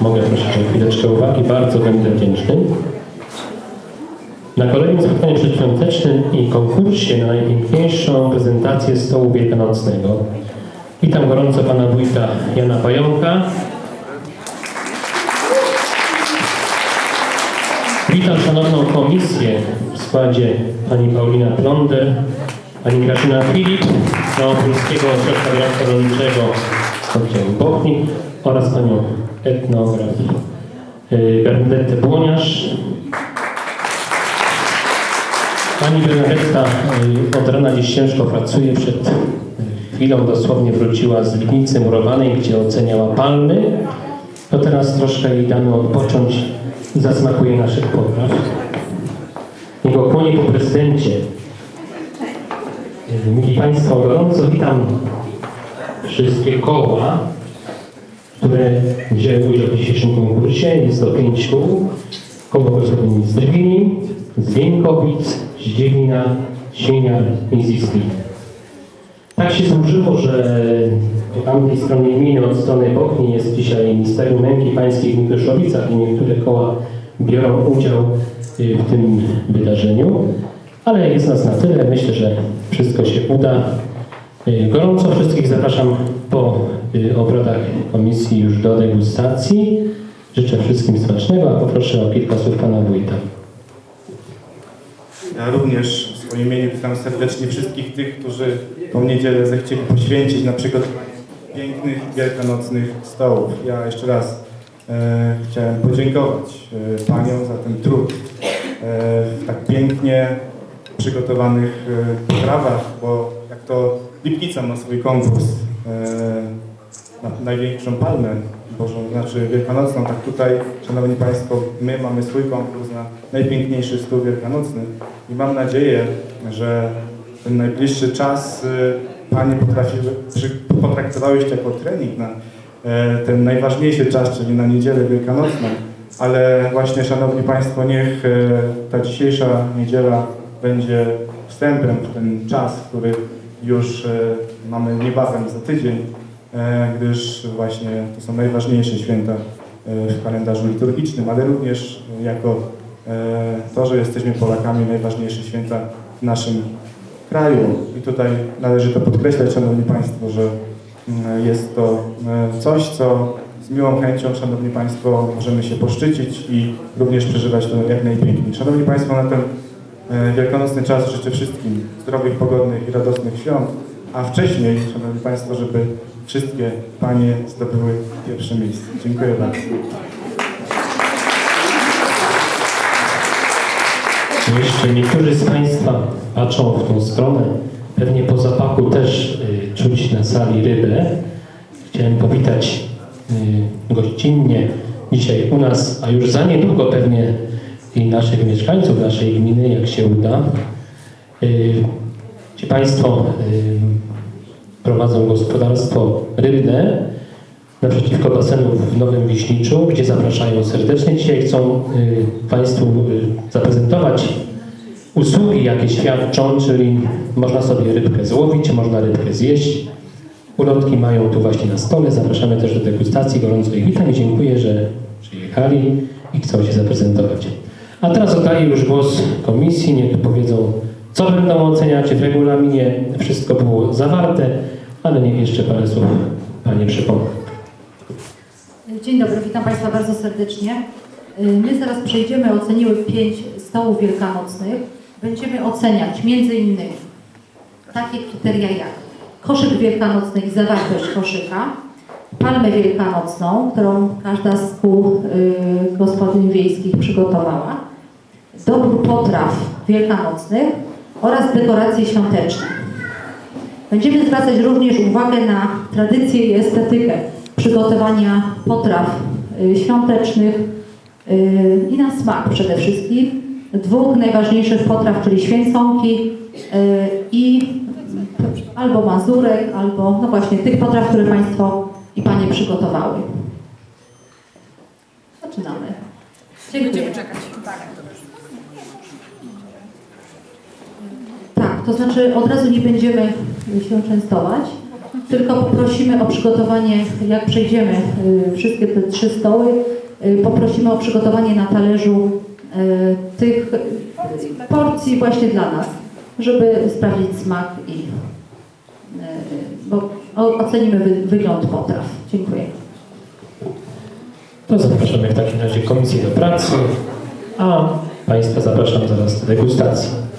mogę prosić o chwileczkę uwagi, bardzo będę wdzięczny. Na kolejnym spotkaniu przedświątecznym i konkursie na najpiękniejszą prezentację stołu wielkanocnego witam gorąco pana wójta Jana Pająka. Witam szanowną komisję w składzie pani Paulina Plonder, pani Grażyna Filip Małopolskiego Ośrodka Rolniczego oddziału Bochni oraz panią etnograf y, Bernadette Błoniarz. Pani Bernadetta y, od rana dziś ciężko pracuje. Przed y, chwilą dosłownie wróciła z Lipicy Murowanej, gdzie oceniała palmy. To teraz troszkę jej damy odpocząć. Zasmakuje naszych potraw. Jego kłonie po prezydencie. Mili Państwo, gorąco witam wszystkie koła, które wzięły udział w dzisiejszym konkursie. Jest to pięć kół. Koło gospodyni z Drwini, z Wieńkowic, z Dziewina, Sieniar i z Iskli. Tak się złożyło, że po tamtej stronie gminy, od strony Bochni jest dzisiaj Ministerium Męki Pańskiej w Mikroszowicach i niektóre koła biorą udział y, w tym wydarzeniu. Ale jest nas na tyle. Myślę, że wszystko się uda. Y, Gorąco wszystkich zapraszam po y, obradach komisji już do degustacji. Życzę wszystkim smacznego, a poproszę o kilka słów pana wójta. Ja również w swoim imieniu witam serdecznie wszystkich tych, którzy tą niedzielę zechcieli poświęcić na przygotowanie pięknych, wielkanocnych stołów. Ja jeszcze raz e, chciałem podziękować e, Paniom za ten trud e, tak pięknie przygotowanych e, potrawach, bo jak to Lipnica ma swój konkurs e, na największą palmę Bożą, znaczy wielkanocną, tak tutaj, Szanowni Państwo, my mamy swój konkurs na najpiękniejszy stół wielkanocny i mam nadzieję, że ten najbliższy czas y, Panie potrafiły, potraktowałyście jako trening na e, ten najważniejszy czas, czyli na niedzielę wielkanocną, ale właśnie Szanowni Państwo, niech e, ta dzisiejsza niedziela będzie wstępem w ten czas, który już e, mamy niebawem za tydzień, e, gdyż właśnie to są najważniejsze święta e, w kalendarzu liturgicznym, ale również jako to, że jesteśmy Polakami, najważniejsze święta w naszym kraju. I tutaj należy to podkreślać, Szanowni Państwo, że mm, jest to coś, co z miłą chęcią, Szanowni Państwo, możemy się poszczycić i również przeżywać to jak najpiękniej. Szanowni Państwo, na ten wielkanocny czas życzę wszystkim zdrowych, pogodnych i radosnych świąt, a wcześniej, Szanowni Państwo, żeby wszystkie Panie zdobyły pierwsze miejsce. Dziękuję bardzo. Jeszcze niektórzy z Państwa patrzą w tą stronę. Pewnie po zapachu też y, czuć na sali rybę. Chciałem powitać y, gościnnie dzisiaj u nas, a już za niedługo pewnie i naszych mieszkańców naszej gminy, jak się uda. Y, Ci Państwo y, prowadzą gospodarstwo rybne naprzeciwko basenu w Nowym Wiśniczu, gdzie zapraszają serdecznie. Dzisiaj chcą y, Państwu zaprezentować usługi, jakie świadczą, czyli można sobie rybkę złowić, można rybkę zjeść. Ulotki mają tu właśnie na stole. Zapraszamy też do degustacji. Gorąco ich witam i dziękuję, że przyjechali i chcą się zaprezentować. A teraz oddaję już głos komisji. Niech powiedzą, co będą oceniać. W regulaminie wszystko było zawarte, ale niech jeszcze parę słów Panie przypomnę. Dzień dobry, witam Państwa bardzo serdecznie. Y, My zaraz przejdziemy, oceniły pięć stołów wielkanocnych. Będziemy oceniać między innymi takie kryteria jak koszyk wielkanocny i zawartość koszyka, palmę wielkanocną, którą każda z kół y, gospodyń wiejskich przygotowała, dobór potraw wielkanocnych oraz dekoracje świąteczne. Będziemy zwracać również uwagę na tradycję i estetykę przygotowania potraw y, świątecznych y, i na smak przede wszystkim. Dwóch najważniejszych potraw, czyli święconki y, i albo mazurek, albo no właśnie tych potraw, które Państwo i Panie przygotowały. Zaczynamy. Dziękuję. czekać. Tak. Tak, to znaczy od razu nie będziemy się częstować. tylko poprosimy o przygotowanie, jak przejdziemy y, wszystkie te trzy stoły, y, poprosimy o przygotowanie na talerzu y, tych porcji właśnie dla nas, żeby sprawdzić smak i bo ocenimy wy, wygląd potraw. Dziękuję. To zapraszamy w takim razie komisję do pracy, a Państwa zapraszam zaraz do degustacji.